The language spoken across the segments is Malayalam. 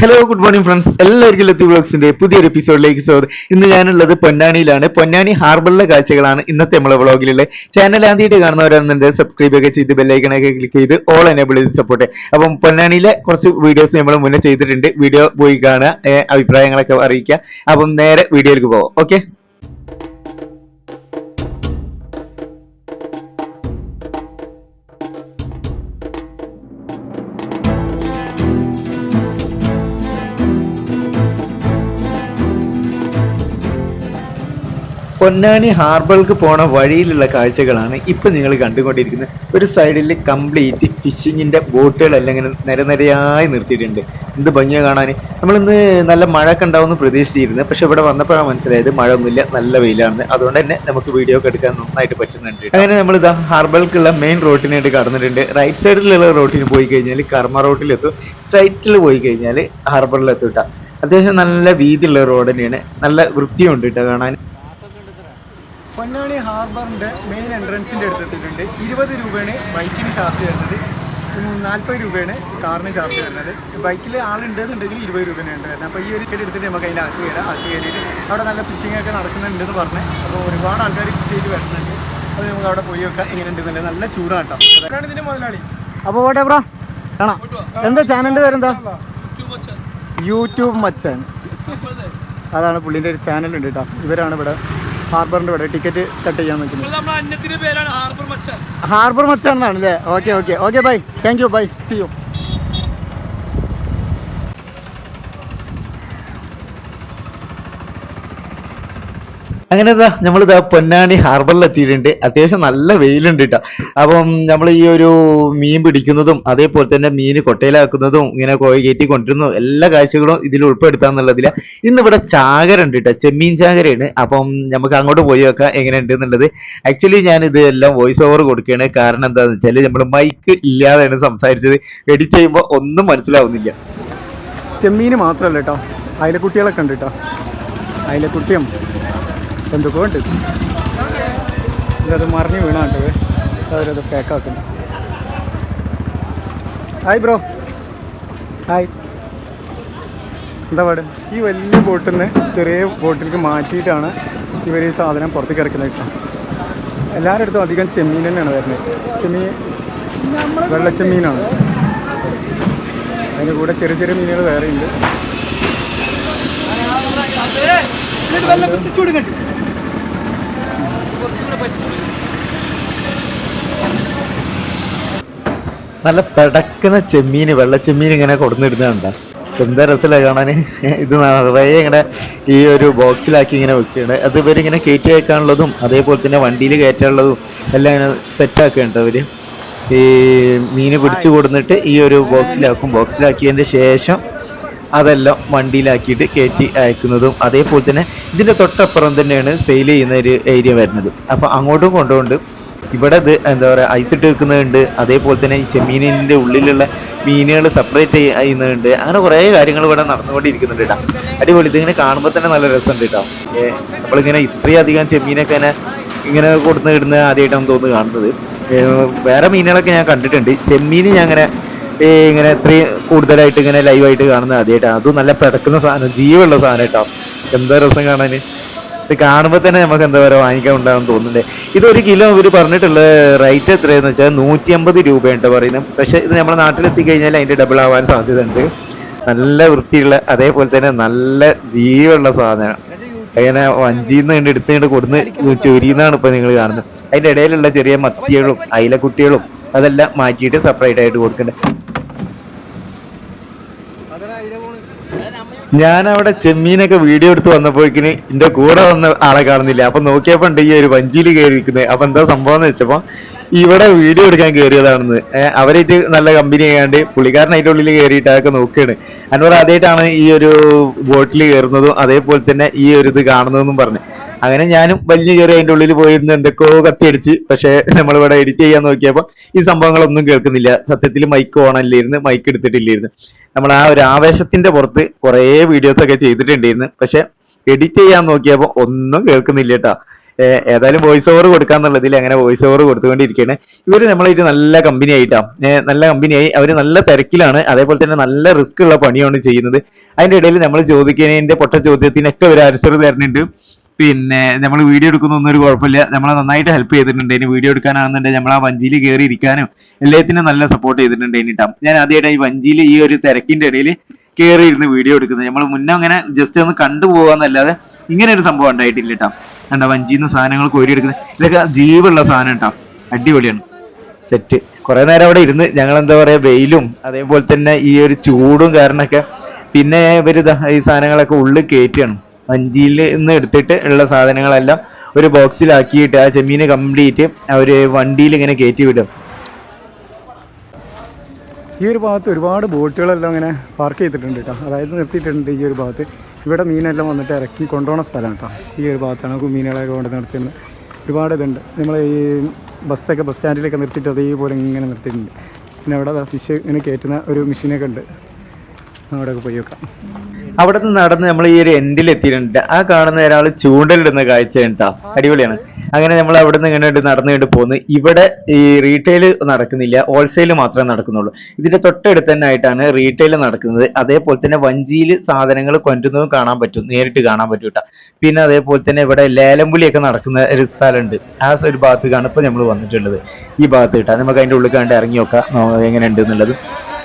ഹലോ ഗുഡ് മോർണിംഗ് ഫ്രണ്ട്സ് എല്ലാവർക്കും ലത്തി വ്ളോഗ്സിന്റെ പുതിയൊരു എപ്പിസോഡിലേക്ക് സ്വാഗതം. ഇന്ന് ഞാനുള്ളത് പൊന്നാനിയിലാണ്. പൊന്നാനി ഹാർബറിലെ കാഴ്ചകളാണ് ഇന്നത്തെ നമ്മളെ വ്ളോഗിലുള്ള ചാനൽ ആദ്യമായിട്ട് കാണുന്നവരാണെന്നുണ്ടെങ്കിൽ സബ്സ്ക്രൈബ് ഒക്കെ ചെയ്ത് ബെല്ലൈക്കണൊക്കെ ക്ലിക്ക് ചെയ്ത് ഓൾ എനേബിൾ ചെയ്ത് സപ്പോർട്ട് അപ്പം പൊന്നാനിയിലെ കുറച്ച് വീഡിയോസ് നമ്മൾ മുന്നേ ചെയ്തിട്ടുണ്ട്. വീഡിയോ പോയി കാണുക അഭിപ്രായങ്ങളൊക്കെ അറിയിക്കുക. അപ്പം നേരെ വീഡിയോയിലേക്ക് പോവാം. ഓക്കെ പൊന്നാനി ഹാർബറിലേക്ക് പോണ വഴിയിലുള്ള കാഴ്ചകളാണ് ഇപ്പൊ നിങ്ങൾ കണ്ടുകൊണ്ടിരിക്കുന്നത്. ഒരു സൈഡിൽ കംപ്ലീറ്റ് ഫിഷിങ്ങിന്റെ ബോട്ടുകളെല്ലാം ഇങ്ങനെ നിരനിരയായി നിർത്തിയിട്ടുണ്ട്. എന്ത് ഭംഗിയാണ് കാണാൻ നമ്മളിന്ന് നല്ല മഴയൊക്കെ ഉണ്ടാവുമെന്ന് പ്രതീക്ഷിച്ചിരുന്നു. പക്ഷെ ഇവിടെ വന്നപ്പോഴാണ് മനസ്സിലായത് മഴ ഒന്നുമില്ല നല്ല വെയിലാണ്. അതുകൊണ്ട് തന്നെ നമുക്ക് വീഡിയോ ഒക്കെ എടുക്കാൻ നന്നായിട്ട് പറ്റുന്നുണ്ട് അങ്ങനെ നമ്മൾ ഇതാ ഹാർബറിലേക്കുള്ള മെയിൻ റോട്ടിനായിട്ട് കടന്നിട്ടുണ്ട്. റൈറ്റ് സൈഡിലുള്ള റോട്ടിന് പോയി കഴിഞ്ഞാൽ കർമ്മ റോട്ടിലെത്തും സ്ട്രൈറ്റിൽ പോയി കഴിഞ്ഞാൽ ഹാർബറിലെത്തും അത്യാവശ്യം നല്ല വീതിയുള്ള റോഡ് തന്നെയാണ്. നല്ല വൃത്തിയുണ്ട് കേട്ടോ കാണാൻ. പൊന്നാനി ഹാർബറിന്റെ മെയിൻ എൻട്രൻസിന്റെ അടുത്തെത്തിയിട്ടുണ്ട്. ഇരുപത് രൂപയാണ് ബൈക്കിന് ചാർജ് വരുന്നത്. നാൽപ്പത് രൂപയാണ് കാറിന് ചാർജ് വരുന്നത്. ബൈക്കിൽ ആളുണ്ടെന്നുണ്ടെങ്കിൽ ഇരുപത് രൂപയാണ് ഉണ്ട് വരുന്നത് അപ്പോൾ ഈ ഒരു ടിക്കറ്റ് എടുത്തിട്ട് നമുക്ക് അതിന്റെ ആക്കി വരാം ആക്കി കയറിയിട്ട് അവിടെ നല്ല ഫിഷിംഗ് ഒക്കെ നടക്കുന്നുണ്ടെന്ന് പറഞ്ഞ് അപ്പോൾ ഒരുപാട് ആൾക്കാർ ഫിഷ് ചെയ്ത് വരുന്നുണ്ട്. അത് നമുക്ക് അവിടെ പോയി വെക്കാം എങ്ങനെ ഉണ്ടെന്നുള്ളത് നല്ല ചൂടാണ് കേട്ടോ. അതാണ് ഇതിന്റെ മുതലാളി. അപ്പോൾ ഓട്ടെ ബ്രോ. കാണാം. എന്താ ചാനലിന്റെ പേരെന്താ? യൂട്യൂബ് മച്ചാൻ. അതാണ്. പുള്ളിന്റെ ഒരു ചാനലുണ്ട് കേട്ടോ. ഇവരാണ് ഇവിടെ ഹാർബറിന്റെ ഇവിടെ ടിക്കറ്റ് കട്ട് ചെയ്യാൻ നിൽക്കുന്നത് ഹാർബർ മച്ചാണെന്നാണ് അല്ലേ okay okay. Okay bye. Thank you bye. See you അങ്ങനെ ഇതാ നമ്മളിതാ പൊന്നാനി ഹാർബറിൽ എത്തിയിട്ടുണ്ട്. അത്യാവശ്യം നല്ല വെയിലുണ്ട് കേട്ടോ അപ്പം നമ്മൾ ഈ ഒരു മീൻ പിടിക്കുന്നതും അതേപോലെ തന്നെ മീൻ കൊട്ടയിലാക്കുന്നതും ഇങ്ങനെ കയറ്റി കൊണ്ടിരുന്നു എല്ലാ കാഴ്ചകളും ഇതിൽ ഉൾപ്പെടുത്താന്നുള്ളതില ഇന്ന് ഇവിടെ ചാകര ഉണ്ട് കേട്ടോ ചെമ്മീൻ ചാകരയാണ്. അപ്പം നമുക്ക് അങ്ങോട്ട് പോയി വെക്കാം എങ്ങനെയുണ്ട് എന്നുള്ളത്. ആക്ച്വലി ഞാൻ ഇത് എല്ലാം വോയിസ് ഓവർ കൊടുക്കുകയാണ് കാരണം എന്താണെന്ന് വെച്ചാൽ നമ്മൾ മൈക്ക് ഇല്ലാതെയാണ് സംസാരിച്ചത്. എഡിറ്റ് ചെയ്യുമ്പോൾ ഒന്നും മനസ്സിലാവുന്നില്ല. ചെമ്മീൻ മാത്രമല്ല കേട്ടോ അയിലക്കുട്ടികളൊക്കെ ഉണ്ട് കേട്ടോ അയിലക്കുട്ടിയും എന്തൊക്കെ ഉണ്ട് ഇതത് മറിഞ്ഞ് വീണാണ്ട് അവരത് പാക്കാക്കുന്നു ഹായ് ബ്രോ ഹായ് എന്താ പാട്? ഈ വലിയ ബോട്ടിൽ നിന്ന് ചെറിയ ബോട്ടിലേക്ക് മാറ്റിയിട്ടാണ് ഇവർ ഈ സാധനം പുറത്തേക്ക് ഇറക്കുന്നത് കേട്ടോ. എല്ലാവരുടെ അടുത്തും അധികം ചെമ്മീൻ തന്നെയാണ് വരുന്നത്. ചെമ്മീൻ വെള്ളച്ചെമ്മീനാണ്. അതിന്റെ കൂടെ ചെറിയ ചെറിയ മീനുകൾ വേറെയുണ്ട്. നല്ല പെടക്കുന്ന ചെമ്മീന് വെള്ളച്ചെമ്മീൻ ഇങ്ങനെ കൊടുന്നിടുന്നുണ്ട എന്താ രസമില്ല കാണാന് ഇത് നിറയെ ഇങ്ങനെ ഈ ഒരു ബോക്സിലാക്കി ഇങ്ങനെ വെക്കുകയാണ്. അത് ഇവരിങ്ങനെ കയറ്റി വെക്കാനുള്ളതും അതേപോലെ തന്നെ വണ്ടിയിൽ കയറ്റാനുള്ളതും എല്ലാം ഇങ്ങനെ സെറ്റ് ആക്കുകയുണ്ട് അവർ ഈ മീന് പിടിച്ചു കൊടുന്നിട്ട് ഈ ഒരു ബോക്സിലാക്കും ബോക്സിലാക്കിയതിന്റെ ശേഷം അതെല്ലാം വണ്ടിയിലാക്കിയിട്ട് കയറ്റി അയക്കുന്നതും അതേപോലെ തന്നെ ഇതിന്റെ തൊട്ടപ്പുറം തന്നെയാണ് സെയിൽ ചെയ്യുന്ന ഒരു ഏരിയ വരുന്നത്. അപ്പോൾ അങ്ങോട്ടും കൊണ്ടുകൊണ്ട് ഇവിടെ ഇത് എന്താ പറയുക ഐസ് ഇട്ട് വെക്കുന്നുണ്ട് അതേപോലെ തന്നെ ഈ ചെമ്മീനിന്റെ ഉള്ളിലുള്ള മീനുകൾ സെപ്പറേറ്റ് ചെയ്യുന്നുണ്ട് അങ്ങനെ കുറേ കാര്യങ്ങൾ ഇവിടെ നടന്നുകൊണ്ടിരിക്കുന്നുണ്ട് കേട്ടോ. അടിപൊളി. ഇതിങ്ങനെ കാണുമ്പോൾ തന്നെ നല്ല രസമുണ്ട് കേട്ടോ. നമ്മളിങ്ങനെ ഇത്രയധികം ചെമ്മീനൊക്കെ ഇങ്ങനെ ഇങ്ങനെ കൊടുന്ന് ഇടുന്ന ആദ്യമായിട്ടാണ് തോന്നുന്നു കാണുന്നത്. വേറെ മീനുകളൊക്കെ ഞാൻ കണ്ടിട്ടുണ്ട്. ചെമ്മീൻ ഞാൻ അങ്ങനെ ഏ, ഇങ്ങനെ ഇത്രയും കൂടുതലായിട്ട് ഇങ്ങനെ ലൈവായിട്ട് കാണുന്നത് ആദ്യമായിട്ടാണ് അതും നല്ല പിടക്കുന്ന സാധനം ജീവുള്ള സാധനം കേട്ടോ. എന്താ രസം കാണാൻ ഇത് കാണുമ്പോൾ തന്നെ നമുക്ക് എന്താ പറയുക വാങ്ങിക്കാൻ ഉണ്ടാകും തോന്നുന്നുണ്ട്. ഇത് ഇതൊരു കിലോ ഇവർ പറഞ്ഞിട്ടുള്ള റേറ്റ് എത്രയെന്ന് വെച്ചാൽ നൂറ്റി അമ്പത് രൂപയുണ്ട് പറയുന്നത്. പക്ഷെ ഇത് നമ്മുടെ നാട്ടിലെത്തി കഴിഞ്ഞാൽ അതിന്റെ ഡബിൾ ആവാൻ സാധ്യതയുണ്ട്. നല്ല വൃത്തിയുള്ള അതേപോലെ തന്നെ നല്ല ജീവുള്ള സാധനം. അങ്ങനെ വഞ്ചിന്ന് കണ്ട് എടുത്തുകൊണ്ട് കൊടുന്ന് ചൊരിയുന്നതാണ് ഇപ്പൊ നിങ്ങൾ കാണുന്നത്. അതിന്റെ ഇടയിലുള്ള ചെറിയ മത്തികളും അയിലക്കുട്ടികളും അതെല്ലാം മാറ്റിയിട്ട് സെപ്പറേറ്റ് ആയിട്ട് കൊടുക്കുന്നുണ്ട്. ഞാൻ അവിടെ ചെമ്മീനൊക്കെ വീഡിയോ എടുത്ത് വന്നപ്പോഴേക്കിന് എന്റെ കൂടെ വന്ന ആളെ കാണുന്നില്ല. അപ്പൊ നോക്കിയപ്പോ ഉണ്ട് ഈ ഒരു വഞ്ചിയിൽ കയറി ഇരിക്കുന്നത് അപ്പൊ എന്താ സംഭവം എന്ന് വെച്ചപ്പോ ഇവിടെ വീഡിയോ എടുക്കാൻ കയറിയതാണെന്ന്. അവരായിട്ട് നല്ല കമ്പനി ആയാണ്ട് പുള്ളിക്കാരൻ അതിന്റെ ഉള്ളിൽ കയറിയിട്ട് അതൊക്കെ നോക്കുകയാണ് അൻവർ ആദ്യമായിട്ടാണ് ഈ ഒരു ബോട്ടിൽ കയറുന്നതും അതേപോലെ തന്നെ ഈ ഒരു ഇത് കാണുന്നതെന്നും പറഞ്ഞു. അങ്ങനെ ഞാനും വലിയ കയറി അതിന്റെ ഉള്ളിൽ പോയിരുന്ന് എന്തൊക്കെയോ കത്തിയടിച്ച്. പക്ഷെ നമ്മളിവിടെ എഡിറ്റ് ചെയ്യാൻ നോക്കിയപ്പോ ഈ സംഭവങ്ങളൊന്നും കേൾക്കുന്നില്ല. സത്യത്തിൽ മൈക്ക് ഓണല്ലായിരുന്നു മൈക്ക് എടുത്തിട്ടില്ലായിരുന്നു. നമ്മൾ ആ ഒരു ആവേശത്തിന്റെ പുറത്ത് കുറേ വീഡിയോസ് ഒക്കെ ചെയ്തിട്ടുണ്ടായിരുന്നു. പക്ഷെ എഡിറ്റ് ചെയ്യാൻ നോക്കിയപ്പോൾ ഒന്നും കേൾക്കുന്നില്ല കേട്ടോ. ഏതായാലും വോയിസ് ഓവർ കൊടുക്കാന്നുള്ളതിൽ അങ്ങനെ വോയിസ് ഓവർ കൊടുത്തുകൊണ്ടിരിക്കുകയാണ് ഇവർ നമ്മളായിട്ട് നല്ല കമ്പനി ആയിട്ടാ. നല്ല നല്ല കമ്പനിയായി അവർ നല്ല തിരക്കിലാണ്. അതേപോലെ തന്നെ നല്ല റിസ്ക് ഉള്ള പണിയാണ് ചെയ്യുന്നത്. അതിന്റെ ഇടയിൽ നമ്മൾ ചോദിക്കുന്നതിന്റെ പൊട്ട ചോദ്യത്തിനൊക്കെ ഒരു ആൻസർ തരുന്നുണ്ട്. പിന്നെ നമ്മൾ വീഡിയോ എടുക്കുന്നൊന്നും ഒരു കുഴപ്പമില്ല. നമ്മളെ നന്നായിട്ട് ഹെൽപ്പ് ചെയ്തിട്ടുണ്ട്. ഇനി വീഡിയോ എടുക്കാനാണെന്നുണ്ടെങ്കിൽ നമ്മൾ ആ വഞ്ചിയിൽ കയറി ഇരിക്കാനും എല്ലാത്തിനും നല്ല സപ്പോർട്ട് ചെയ്തിട്ടുണ്ട് ഇനിട്ടാ. ഞാൻ ആദ്യമായിട്ട് ഈ വഞ്ചിയിൽ ഈ ഒരു തിരക്കിന്റെ ഇടയിൽ കയറി ഇരുന്ന് വീഡിയോ എടുക്കുന്നത്. നമ്മൾ മുന്നേ അങ്ങനെ ജസ്റ്റ് ഒന്ന് കണ്ടുപോകാന്നല്ലാതെ ഇങ്ങനെ ഒരു സംഭവം ഉണ്ടായിട്ടില്ല കേട്ടോ കണ്ട വഞ്ചിന്ന് സാധനങ്ങൾ കോരിയെടുക്കുന്നത് ഇതൊക്കെ ജീവുള്ള സാധനം കേട്ടോ അടിപൊളിയാണ്. സെറ്റ് കുറേ നേരം അവിടെ ഇരുന്ന് ഞങ്ങൾ എന്താ പറയാ വെയിലും അതേപോലെ തന്നെ ഈ ഒരു ചൂടും കാരണമൊക്കെ പിന്നെ ഇവർ ഈ സാധനങ്ങളൊക്കെ ഉള്ളിൽ കയറ്റുകയാണ് വഞ്ചിയിൽ നിന്ന് എടുത്തിട്ട് ഉള്ള സാധനങ്ങളെല്ലാം ഒരു ബോക്സിലാക്കിയിട്ട് ആ ചെമ്മീന് കംപ്ലീറ്റ് അവർ വണ്ടിയിൽ ഇങ്ങനെ കയറ്റി വിടും. ഈ ഒരു ഭാഗത്ത് ഒരുപാട് ബോട്ടുകളെല്ലാം ഇങ്ങനെ പാർക്ക് ചെയ്തിട്ടുണ്ട് കേട്ടോ. അതായത് നിർത്തിയിട്ടുണ്ട് ഈ ഒരു ഭാഗത്ത്. ഇവിടെ മീനെല്ലാം വന്നിട്ട് ഇറക്കി കൊണ്ടുപോകുന്ന സ്ഥലമാണ് കേട്ടോ. ഈ ഒരു ഭാഗത്താണ് മീനുകളൊക്കെ കൊണ്ട് നിർത്തുന്നത്. ഒരുപാട് ഇതുണ്ട്. നമ്മൾ ഈ ബസ്സൊക്കെ ബസ് സ്റ്റാൻഡിലൊക്കെ നിർത്തിയിട്ട് അതേപോലെ ഇങ്ങനെ നിർത്തിയിട്ടുണ്ട്. പിന്നെ അവിടെ ഫിഷ് ഇങ്ങനെ കയറ്റുന്ന ഒരു മെഷീനൊക്കെ ഉണ്ട്. അവിടെയൊക്കെ പോയി നോക്കാം. അവിടെ നിന്ന് നടന്ന് നമ്മൾ ഈ ഒരു എൻഡിൽ എത്തിയിട്ടുണ്ട്. ആ കാണുന്ന ഒരാൾ ചൂണ്ടലിടുന്ന കാഴ്ച കേട്ടോ അടിപൊളിയാണ്. അങ്ങനെ നമ്മൾ അവിടെ നിന്ന് ഇങ്ങനെ നടന്നു കൊണ്ട് പോകുന്നു ഇവിടെ ഈ റീറ്റെയിൽ നടക്കുന്നില്ല. ഹോൾസെയിൽ മാത്രമേ നടക്കുന്നുള്ളൂ. ഇതിന്റെ തൊട്ടടുത്ത് തന്നെ ആയിട്ടാണ് റീറ്റെയിൽ നടക്കുന്നത്. അതേപോലെ തന്നെ വഞ്ചിയിൽ സാധനങ്ങൾ കൊണ്ടുവന്നതും കാണാൻ പറ്റും. നേരിട്ട് കാണാൻ പറ്റും കേട്ടോ. പിന്നെ അതേപോലെ തന്നെ ഇവിടെ ലേലമ്പുലിയൊക്കെ നടക്കുന്ന ഒരു സ്ഥലമുണ്ട്. ആ ഒരു ഭാഗത്തേക്കാണ് കാണുമ്പോൾ നമ്മൾ വന്നിട്ടുള്ളത്. ഈ ഭാഗത്ത് കേട്ടോ. നമുക്ക് അതിന്റെ ഉള്ളിൽ കണ്ട് ഇറങ്ങി നോക്കാം. എങ്ങനെ എങ്ങനെയുണ്ട് എന്നുള്ളത്.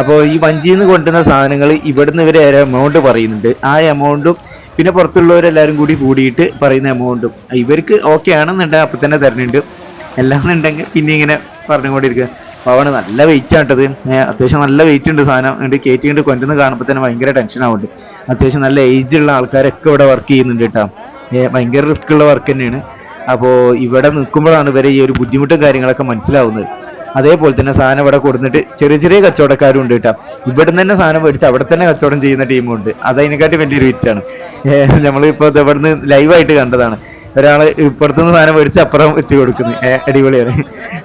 അപ്പോൾ ഈ വഞ്ചിയിൽ നിന്ന് കൊണ്ടുവന്ന സാധനങ്ങൾ ഇവിടുന്ന് ഇവർ എമൗണ്ട് പറയുന്നുണ്ട്. ആ എമൗണ്ടും പിന്നെ പുറത്തുള്ളവരെല്ലാവരും കൂടി കൂടിയിട്ട് പറയുന്ന എമൗണ്ടും ഇവർക്ക് ഓക്കെ ആണെന്നുണ്ടെങ്കിൽ അപ്പം തന്നെ തരുന്നുണ്ട്. അല്ലാന്നുണ്ടെങ്കിൽ പിന്നെ ഇങ്ങനെ പറഞ്ഞുകൊണ്ടിരിക്കുക. പവണ് നല്ല വെയിറ്റ് ആട്ടത് അത്യാവശ്യം നല്ല വെയിറ്റ് ഉണ്ട് സാധനം. എന്നിട്ട് കയറ്റി കൊണ്ട് കൊണ്ടുവന്ന് കാണുമ്പോൾ തന്നെ ഭയങ്കര ടെൻഷൻ ആവുന്നുണ്ട്. അത്യാവശ്യം നല്ല ഏജ് ഉള്ള ആൾക്കാരൊക്കെ ഇവിടെ വർക്ക് ചെയ്യുന്നുണ്ട് കേട്ടോ. ഭയങ്കര റിസ്ക് ഉള്ള വർക്ക് തന്നെയാണ്. അപ്പോൾ ഇവിടെ നിൽക്കുമ്പോഴാണ് ഇവരെ ഈ ഒരു ബുദ്ധിമുട്ടും കാര്യങ്ങളൊക്കെ മനസ്സിലാവുന്നത്. അതേപോലെ തന്നെ സാധനം ഇവിടെ കൊടുത്തിട്ട് ചെറിയ ചെറിയ കച്ചവടക്കാരും ഉണ്ട് കേട്ടോ. ഇവിടെ തന്നെ സാധനം മേടിച്ച് അവിടെ തന്നെ കച്ചവടം ചെയ്യുന്ന ടീമുണ്ട്. അത് അതിനെക്കാട്ടി വലിയൊരു വിറ്റാണ് നമ്മളിപ്പോ ഇവിടുന്ന് ലൈവായിട്ട് കണ്ടതാണ്. ഒരാൾ ഇപ്പുറത്തുനിന്ന് സാധനം മേടിച്ച് അപ്പുറം വെച്ച് കൊടുക്കുന്നു. അടിപൊളിയാണ്.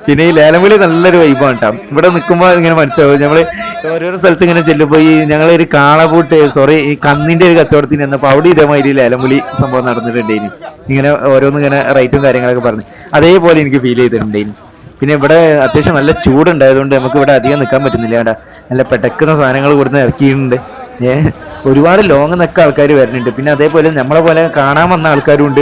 പിന്നെ ഈ ലേലംവിളി നല്ലൊരു വൈബാണ് കേട്ടോ. ഇവിടെ നിൽക്കുമ്പോൾ ഇങ്ങനെ മനസ്സിലാവും. നമ്മൾ ഓരോരോ സ്ഥലത്ത് ഇങ്ങനെ ചെല്ലുമ്പോൾ ഈ ഞങ്ങളൊരു കാളപൂട്ട് സോറി ഈ കന്നിന്റെ ഒരു കച്ചവടത്തിന് ചെന്നപ്പോൾ അവിടെ ഇതേമാതിരി ലേലംവിളി സംഭവം നടന്നിട്ടുണ്ട് ഇനി ഇങ്ങനെ ഓരോന്ന് ഇങ്ങനെ റേറ്റും കാര്യങ്ങളൊക്കെ പറഞ്ഞു. അതേപോലെ എനിക്ക് ഫീൽ ചെയ്തിട്ടുണ്ട് ഇനി പിന്നെ ഇവിടെ അത്യാവശ്യം നല്ല ചൂടുണ്ടായതുകൊണ്ട് നമുക്ക് ഇവിടെ അധികം നിൽക്കാൻ പറ്റുന്നില്ല. കേട്ടാ നല്ല പെടക്കുന്ന സാധനങ്ങൾ കൊടുത്ത് ഇറക്കിയിട്ടുണ്ട്. ഏ ഒരുപാട് ലോങ് നിൽക്ക ആൾക്കാർ വരുന്നുണ്ട്. പിന്നെ അതേപോലെ നമ്മളെ പോലെ കാണാൻ വന്ന ആൾക്കാരും ഉണ്ട്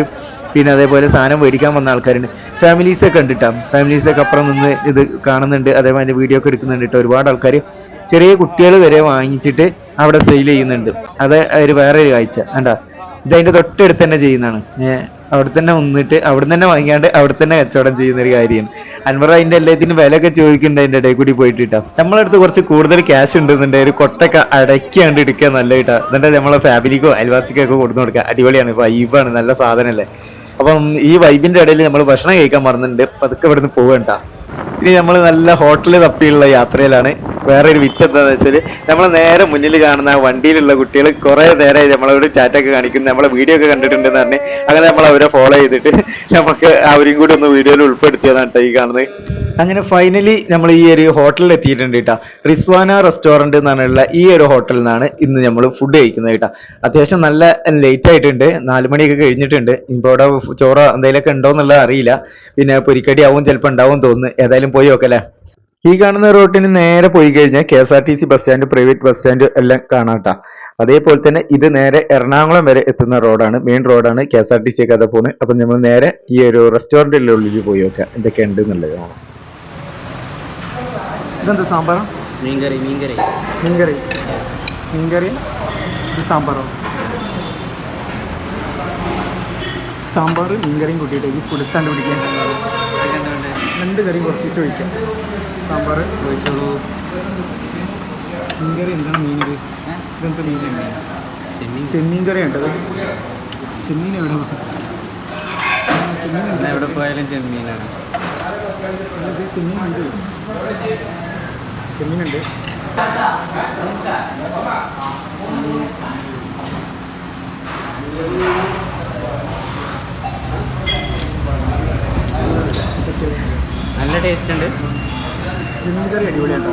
പിന്നെ അതേപോലെ സാധനം മേടിക്കാൻ വന്ന ആൾക്കാരുണ്ട്. ഫാമിലീസ് ഒക്കെ ഉണ്ട് ഫാമിലീസ് ഒക്കെ അപ്പുറം നിന്ന് ഇത് കാണുന്നുണ്ട്. അതേപോലെ വീഡിയോ ഒക്കെ എടുക്കുന്നുണ്ട് ഒരുപാട് ആൾക്കാർ ചെറിയ കുട്ടികൾ വരെ വാങ്ങിച്ചിട്ട് അവിടെ സെയിൽ ചെയ്യുന്നുണ്ട്. അത് ഒരു വേറെ ഒരു കാഴ്ച. കണ്ടാ ഇത് അതിന്റെ തൊട്ടടുത്ത് തന്നെ ചെയ്യുന്നതാണ്. അവിടെ തന്നെ നിന്നിട്ട് അവിടെ തന്നെ വാങ്ങിക്കാണ്ട് അവിടെ തന്നെ കച്ചവടം ചെയ്യുന്ന ഒരു കാര്യമാണ്. അൻവർ അതിന്റെ എല്ലാത്തിനും വില ഒക്കെ ചോദിക്കുന്നുണ്ട് അതിന്റെ ഇടയിൽ കൂടി പോയിട്ട് കിട്ടാം നമ്മളെ അടുത്ത് കുറച്ച് കൂടുതൽ ക്യാഷ് ഉണ്ടെന്നുണ്ട് ഒരു കൊട്ടൊക്കെ അടയ്ക്കാണ്ട് എടുക്കുക നല്ല കിട്ടാ എന്നിട്ട് നമ്മളെ ഫാമിലിക്കോ അയൽവാസിക്കോ ഒക്കെ കൊടുത്തു കൊടുക്കുക അടിപൊളിയാണ് വൈബാണ് നല്ല സാധനമല്ലേ അപ്പം ഈ വൈബിന്റെ ഇടയിൽ നമ്മൾ ഭക്ഷണം കഴിക്കാൻ മറന്നിട്ടുണ്ട്. പതുക്കെ ഇവിടുന്ന് പോവണ്ട ഇനി നമ്മൾ നല്ല ഹോട്ടലിൽ തപ്പിയുള്ള യാത്രയിലാണ്. വേറെ ഒരു വിറ്റ് എന്താന്ന് വെച്ചാൽ നമ്മൾ നേരെ മുന്നിൽ കാണുന്ന വണ്ടിയിലുള്ള കുട്ടികൾ കുറെ നേരെ നമ്മളോട് ചാറ്റൊക്കെ കാണിക്കുന്നു. നമ്മളെ വീഡിയോ ഒക്കെ കണ്ടിട്ടുണ്ടെന്ന് പറഞ്ഞ് അങ്ങനെ നമ്മൾ അവരെ ഫോളോ ചെയ്തിട്ട് നമുക്ക് അവരും കൂടി ഒന്ന് വീഡിയോയിൽ ഉൾപ്പെടുത്തിയതാണ് ഈ കാണുന്നത്. അങ്ങനെ ഫൈനലി നമ്മൾ ഈ ഒരു ഹോട്ടലിൽ എത്തിയിട്ടുണ്ട് കേട്ടോ റിസ്വാന റെസ്റ്റോറന്റ് എന്നാണുള്ള ഈ ഒരു ഹോട്ടലിൽ നിന്നാണ് ഇന്ന് നമ്മൾ ഫുഡ് കഴിക്കുന്നത് കേട്ടോ അത്യാവശ്യം നല്ല ലേറ്റ് ആയിട്ടുണ്ട്. നാല് മണിയൊക്കെ കഴിഞ്ഞിട്ടുണ്ട്. ഇപ്പോൾ അവിടെ ചോറ് എന്തെങ്കിലുമൊക്കെ ഉണ്ടോ എന്നുള്ളത് അറിയില്ല. പിന്നെ പൊരിക്കടി ആവും ചിലപ്പോൾ ഉണ്ടാവും തോന്നുന്നു. ഏതായാലും പോയി നോക്കല്ലേ ഈ കാണുന്ന റോട്ടിന് നേരെ പോയി കഴിഞ്ഞാൽ K S R T C bus stand private bus stand എല്ലാം കാണാം ട്ടാ. അതേപോലെ തന്നെ ഇത് നേരെ എറണാകുളം വരെ എത്തുന്ന റോഡാണ് മെയിൻ റോഡാണ് K S R T C ഒക്കെ പോണ്. അപ്പം നമ്മൾ നേരെ ഈ ഒരു റെസ്റ്റോറന്റിന്റെ ഉള്ളിൽ പോയി നോക്കാം എന്തൊക്കെ ഉണ്ട് എന്നുള്ളത് ഇതെന്താ സാമ്പാറാ മീൻകറി മീൻകറി. മീൻകറി. മീൻകറി സാമ്പാറോ? സാമ്പാർ മീൻകറിയും കൂട്ടിയിട്ട് ഈ കൊടുത്താണ്ട് പിടിക്കാൻ രണ്ട് കറിയും കുറച്ച് ചോദിക്കാം. സാമ്പാർ ചോദിച്ചോളൂ. മീൻകറി എന്താണ് മീൻ കറി ഇതെന്താ മീൻ? ചെമ്മീൻ. ചെമ്മീൻ. കറി ഉണ്ടത്. ചെമ്മീൻ എവിടെ? ചെമ്മീൻ എവിടെ പോയാലും ചെമ്മീനാണ്. ചെമ്മീൻ ഉണ്ട്. ചെമ്മീനുണ്ട് നല്ല ടേസ്റ്റ് ഉണ്ട്. ജിമ്മിക്കറി അടിപൊളിയാട്ടോ.